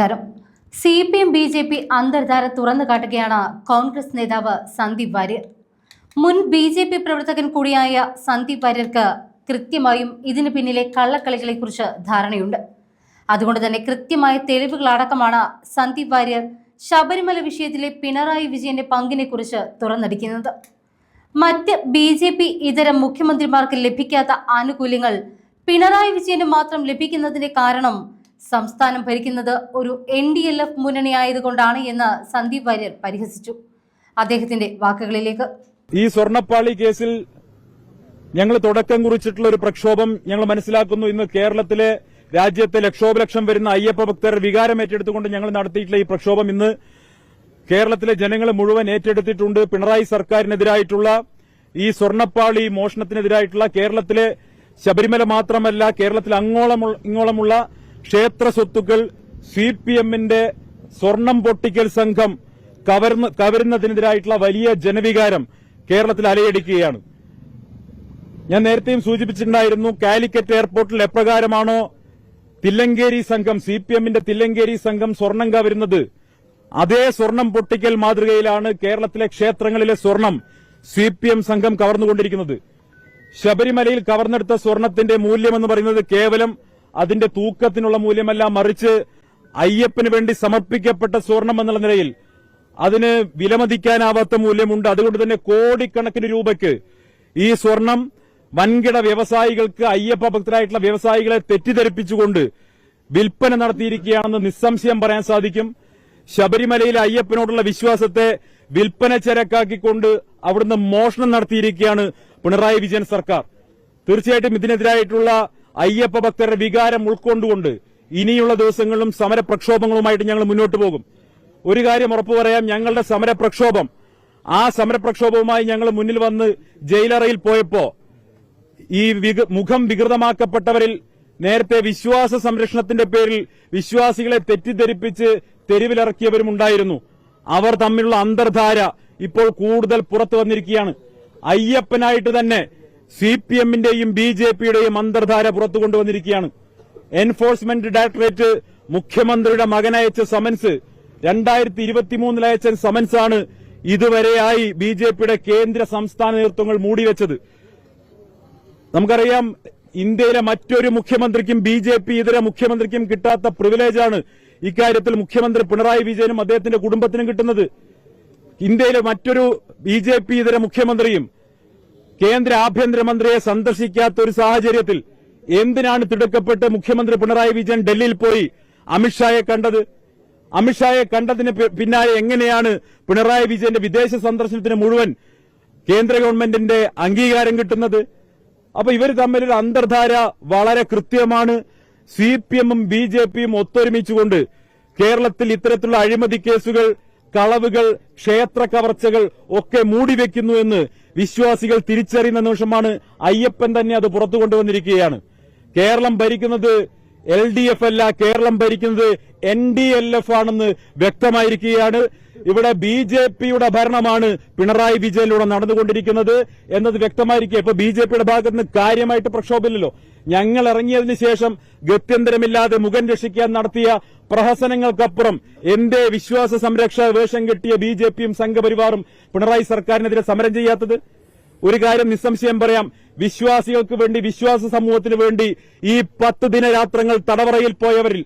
നമസ്കാരം C P M B J P അന്തർധാര തുറന്നു കാട്ടുകയാണ് കോൺഗ്രസ് നേതാവ് സന്ദീപ് വാര്യർ. മുൻ ബി ജെ പി പ്രവർത്തകൻ കൂടിയായ സന്ദീപ് വാര്യർക്ക് കൃത്യമായും ഇതിന് പിന്നിലെ കള്ളക്കളികളെക്കുറിച്ച് ധാരണയുണ്ട്. അതുകൊണ്ട് തന്നെ കൃത്യമായ തെളിവുകളടക്കമാണ് സന്ദീപ് വാര്യർ ശബരിമല വിഷയത്തിലെ പിണറായി വിജയന്റെ പങ്കിനെക്കുറിച്ച് തുറന്നടിക്കുന്നത്. മറ്റ് ബി ജെ പി ഇതര മുഖ്യമന്ത്രിമാർക്ക് ലഭിക്കാത്ത ആനുകൂല്യങ്ങൾ പിണറായി വിജയന് മാത്രം ലഭിക്കുന്നതിന്റെ കാരണം സംസ്ഥാനം ഭരിക്കുന്നത് ഒരു എൻ ഡി എൽ എഫ് മുന്നണി ആയതുകൊണ്ടാണ് എന്ന് സന്ദീപ് വാര്യർ പരിഹസിച്ചു. അദ്ദേഹത്തിന്റെ വാക്കുകളിലേക്ക്. ഈ സ്വർണപ്പാളി കേസിൽ ഞങ്ങൾ തുടക്കം കുറിച്ചിട്ടുള്ള ഒരു പ്രക്ഷോഭം ഞങ്ങൾ മനസ്സിലാക്കുന്നു. ഇന്ന് കേരളത്തിലെ രാജ്യത്തെ ലക്ഷോപലക്ഷം വരുന്ന അയ്യപ്പ ഭക്തർ വികാരം ഏറ്റെടുത്തുകൊണ്ട് ഞങ്ങൾ നടത്തിയിട്ടുള്ള ഈ പ്രക്ഷോഭം ഇന്ന് കേരളത്തിലെ ജനങ്ങൾ മുഴുവൻ ഏറ്റെടുത്തിട്ടുണ്ട്. പിണറായി സർക്കാരിനെതിരായിട്ടുള്ള ഈ സ്വർണപ്പാളി മോഷണത്തിനെതിരായിട്ടുള്ള കേരളത്തിലെ ശബരിമല മാത്രമല്ല കേരളത്തിൽ അങ്ങോളം ഇങ്ങോളമുള്ള ക്ഷേത്ര സ്വത്തുക്കൾ സി പി എമ്മിന്റെ സ്വർണം പൊട്ടിക്കൽ സംഘം കവരുന്നതിനെതിരായിട്ടുള്ള വലിയ ജനവികാരം കേരളത്തിൽ അലയടിക്കുകയാണ്. ഞാൻ നേരത്തെയും സൂചിപ്പിച്ചിട്ടുണ്ടായിരുന്നു കാലിക്കറ്റ് എയർപോർട്ടിൽ എപ്രകാരമാണോ തില്ലങ്കേരി സംഘം സി പി എമ്മിന്റെ തില്ലങ്കേരി സംഘം സ്വർണം കവരുന്നത് അതേ സ്വർണം പൊട്ടിക്കൽ മാതൃകയിലാണ് കേരളത്തിലെ ക്ഷേത്രങ്ങളിലെ സ്വർണം സി പി എം സംഘം കവർന്നുകൊണ്ടിരിക്കുന്നത്. ശബരിമലയിൽ കവർന്നെടുത്ത സ്വർണത്തിന്റെ മൂല്യമെന്ന് പറയുന്നത് കേവലം അതിന്റെ തൂക്കത്തിനുള്ള മൂല്യമല്ല മറിച്ച് അയ്യപ്പന് വേണ്ടി സമർപ്പിക്കപ്പെട്ട സ്വർണം എന്നുള്ള നിലയിൽ അതിന് വിലമതിക്കാനാവാത്ത മൂല്യമുണ്ട്. അതുകൊണ്ട് തന്നെ കോടിക്കണക്കിന് രൂപയ്ക്ക് ഈ സ്വർണം വൻകിട വ്യവസായികൾക്ക് അയ്യപ്പ ഭക്തരായിട്ടുള്ള വ്യവസായികളെ തെറ്റിദ്ധരിപ്പിച്ചുകൊണ്ട് വിൽപ്പന നടത്തിയിരിക്കുകയാണെന്ന് നിസ്സംശയം പറയാൻ സാധിക്കും. ശബരിമലയിലെ അയ്യപ്പനോടുള്ള വിശ്വാസത്തെ വിൽപ്പന ചരക്കാക്കിക്കൊണ്ട് അവിടുന്ന് മോഷണം നടത്തിയിരിക്കുകയാണ് പിണറായി വിജയൻ സർക്കാർ. തീർച്ചയായിട്ടും ഇതിനെതിരായിട്ടുള്ള അയ്യപ്പ ഭക്തരുടെ വികാരം ഉൾക്കൊണ്ടുകൊണ്ട് ഇനിയുള്ള ദിവസങ്ങളിലും സമരപ്രക്ഷോഭങ്ങളുമായിട്ട് ഞങ്ങൾ മുന്നോട്ട് പോകും. ഒരു കാര്യം ഉറപ്പു പറയാം ഞങ്ങളുടെ സമരപ്രക്ഷോഭം ആ സമരപ്രക്ഷോഭവുമായി ഞങ്ങൾ മുന്നിൽ വന്ന് ജയിലറയിൽ പോയപ്പോ ഈ മുഖം വികൃതമാക്കപ്പെട്ടവരിൽ നേരത്തെ വിശ്വാസ സംരക്ഷണത്തിന്റെ പേരിൽ വിശ്വാസികളെ തെറ്റിദ്ധരിപ്പിച്ച് തെരുവിലിറക്കിയവരും ഉണ്ടായിരുന്നു. അവർ തമ്മിലുള്ള അന്തർധാര ഇപ്പോൾ കൂടുതൽ പുറത്തു വന്നിരിക്കുകയാണ്. അയ്യപ്പനായിട്ട് തന്നെ സി പി എമ്മിന്റെയും ബി ജെ പിയുടെയും അന്തർധാര പുറത്തു കൊണ്ടുവന്നിരിക്കുകയാണ് എൻഫോഴ്സ്മെന്റ് ഡയറക്ടറേറ്റ് മുഖ്യമന്ത്രിയുടെ മകനയച്ച സമൻസ് രണ്ടായിരത്തി ഇരുപത്തിമൂന്നിൽ അയച്ച സമൻസാണ് ഇതുവരെയായി ബി ജെ പിയുടെ കേന്ദ്ര സംസ്ഥാന നേതൃത്വങ്ങൾ മൂടിവെച്ചത്. നമുക്കറിയാം ഇന്ത്യയിലെ മറ്റൊരു മുഖ്യമന്ത്രിക്കും ബി ജെ പി ഇതര മുഖ്യമന്ത്രിക്കും കിട്ടാത്ത പ്രിവിലേജാണ് ഇക്കാര്യത്തിൽ മുഖ്യമന്ത്രി പിണറായി വിജയനും അദ്ദേഹത്തിന്റെ കുടുംബത്തിനും കിട്ടുന്നത്. ഇന്ത്യയിലെ മറ്റൊരു ബി ജെ പി ഇതര മുഖ്യമന്ത്രിയും കേന്ദ്ര ആഭ്യന്തരമന്ത്രിയെ സന്ദർശിക്കാത്ത ഒരു സാഹചര്യത്തിൽ എന്തിനാണ് തിടുക്കപ്പെട്ട് മുഖ്യമന്ത്രി പിണറായി വിജയൻ ഡൽഹിയിൽ പോയി അമിത്ഷായെ കണ്ടത്? അമിത്ഷായെ കണ്ടതിന് പിന്നാലെ എങ്ങനെയാണ് പിണറായി വിജയന്റെ വിദേശ സന്ദർശനത്തിന് മുഴുവൻ കേന്ദ്ര ഗവൺമെന്റിന്റെ അംഗീകാരം കിട്ടുന്നത്? അപ്പൊ ഇവർ തമ്മിലൊരു അന്തർധാര വളരെ കൃത്യമാണ്. സി പി എമ്മും ബി ജെ പിയും ഒത്തൊരുമിച്ചുകൊണ്ട് കേരളത്തിൽ ഇത്തരത്തിലുള്ള അഴിമതി കേസുകൾ കളവുകൾ ക്ഷേത്ര കവർച്ചകൾ ഒക്കെ മൂടിവെക്കുന്നു എന്ന് വിശ്വാസികൾ തിരിച്ചറിയുന്ന നിമിഷമാണ് അയ്യപ്പൻ തന്നെ അത് പുറത്തു കൊണ്ടുവന്നിരിക്കുകയാണ് കേരളം ഭരിക്കുന്നത് എൽ ഡി എഫ് അല്ല കേരളം ഭരിക്കുന്നത് എൻ ഡി എൽ എഫ് ആണെന്ന് വ്യക്തമായിരിക്കുകയാണ്. ഇവിടെ ബി ജെ പിയുടെ ഭരണമാണ് പിണറായി വിജയനിലൂടെ നടന്നുകൊണ്ടിരിക്കുന്നത് എന്നത് വ്യക്തമായിരിക്കുക. ഇപ്പൊ ബി ജെ പിയുടെ ഭാഗത്ത് നിന്ന് കാര്യമായിട്ട് പ്രക്ഷോഭമില്ലല്ലോ. ഞങ്ങൾ ഇറങ്ങിയതിനു ശേഷം ഗത്യന്തരമില്ലാതെ മുഖം രക്ഷിക്കാൻ നടത്തിയ പ്രഹസനങ്ങൾക്കപ്പുറം എന്റെ വിശ്വാസ സംരക്ഷണ വേഷം കെട്ടിയ ബി ജെ പിയും സംഘപരിവാറും പിണറായി സർക്കാരിനെതിരെ സമരം ചെയ്യാത്തത് ഒരു കാര്യം നിസ്സംശയം പറയാം. വിശ്വാസികൾക്ക് വേണ്ടി വിശ്വാസ സമൂഹത്തിന് വേണ്ടി ഈ പത്ത് ദിനരാത്രങ്ങൾ തടവറയിൽ പോയവരിൽ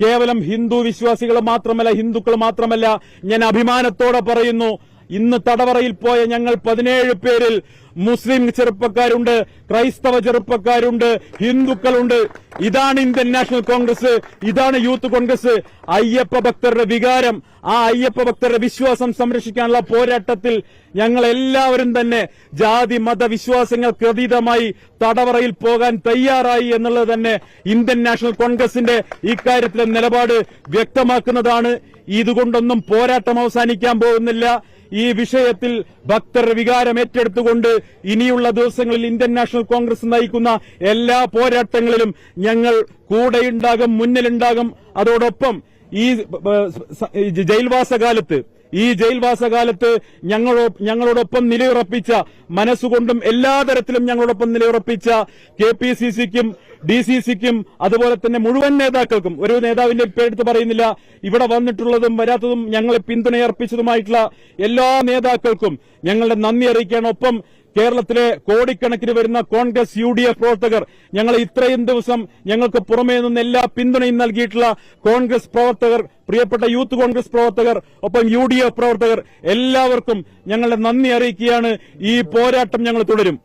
കേവലം ഹിന്ദു വിശ്വാസികൾ മാത്രമല്ല ഹിന്ദുക്കൾ മാത്രമല്ല ഞാൻ അഭിമാനത്തോടെ പറയുന്നു ഇന്ന് തടവറയിൽ പോയ ഞങ്ങൾ പതിനേഴ് പേരിൽ മുസ്ലിം ചെറുപ്പക്കാരുണ്ട് ക്രൈസ്തവ ചെറുപ്പക്കാരുണ്ട് ഹിന്ദുക്കളുണ്ട്. ഇതാണ് ഇന്ത്യൻ നാഷണൽ കോൺഗ്രസ് ഇതാണ് യൂത്ത് കോൺഗ്രസ്. അയ്യപ്പ ഭക്തരുടെ വികാരം ആ അയ്യപ്പ ഭക്തരുടെ വിശ്വാസം സംരക്ഷിക്കാനുള്ള പോരാട്ടത്തിൽ ഞങ്ങൾ എല്ലാവരും തന്നെ ജാതി മത വിശ്വാസങ്ങൾക്ക് അതീതമായി തടവറയിൽ പോകാൻ തയ്യാറായി എന്നുള്ളത് തന്നെ ഇന്ത്യൻ നാഷണൽ കോൺഗ്രസിന്റെ ഇക്കാര്യത്തിലെ നിലപാട് വ്യക്തമാക്കുന്നതാണ്. ഇതുകൊണ്ടൊന്നും പോരാട്ടം അവസാനിക്കാൻ പോകുന്നില്ല. ഈ വിഷയത്തിൽ ഭക്തർ വികാരം ഏറ്റെടുത്തുകൊണ്ട് ഇനിയുള്ള ദിവസങ്ങളിൽ ഇന്ത്യൻ നാഷണൽ കോൺഗ്രസ് നയിക്കുന്ന എല്ലാ പോരാട്ടങ്ങളിലും ഞങ്ങൾ കൂടെയുണ്ടാകും മുന്നിലുണ്ടാകും. അതോടൊപ്പം ഈ ജയിൽവാസകാലത്ത് ഈ ജയിൽവാസ ജയിൽവാസകാലത്ത് ഞങ്ങളോ ഞങ്ങളോടൊപ്പം നിലയുറപ്പിച്ച മനസ്സുകൊണ്ടും എല്ലാ തരത്തിലും ഞങ്ങളോടൊപ്പം നിലയുറപ്പിച്ച കെ പി സി സിക്കും ഡി സി സിക്കും അതുപോലെ തന്നെ മുഴുവൻ നേതാക്കൾക്കും ഒരു നേതാവിന്റെ പേരെടുത്ത് പറയുന്നില്ല ഇവിടെ വന്നിട്ടുള്ളതും വരാത്തതും ഞങ്ങളെ പിന്തുണയർപ്പിച്ചതുമായിട്ടുള്ള എല്ലാ നേതാക്കൾക്കും ഞങ്ങളുടെ നന്ദി അറിയിക്കാൻ ഒപ്പം കേരളത്തിലെ കോടിക്കണക്കിന് വരുന്ന കോൺഗ്രസ് യു ഡി എഫ് പ്രവർത്തകർ ഞങ്ങൾ ഇത്രയും ദിവസം ഞങ്ങൾക്ക് പുറമേ നിന്ന് എല്ലാ പിന്തുണയും നൽകിയിട്ടുള്ള കോൺഗ്രസ് പ്രവർത്തകർ പ്രിയപ്പെട്ട യൂത്ത് കോൺഗ്രസ് പ്രവർത്തകർ ഒപ്പം യു പ്രവർത്തകർ എല്ലാവർക്കും ഞങ്ങളുടെ നന്ദി അറിയിക്കുകയാണ്. ഈ പോരാട്ടം ഞങ്ങൾ തുടരും.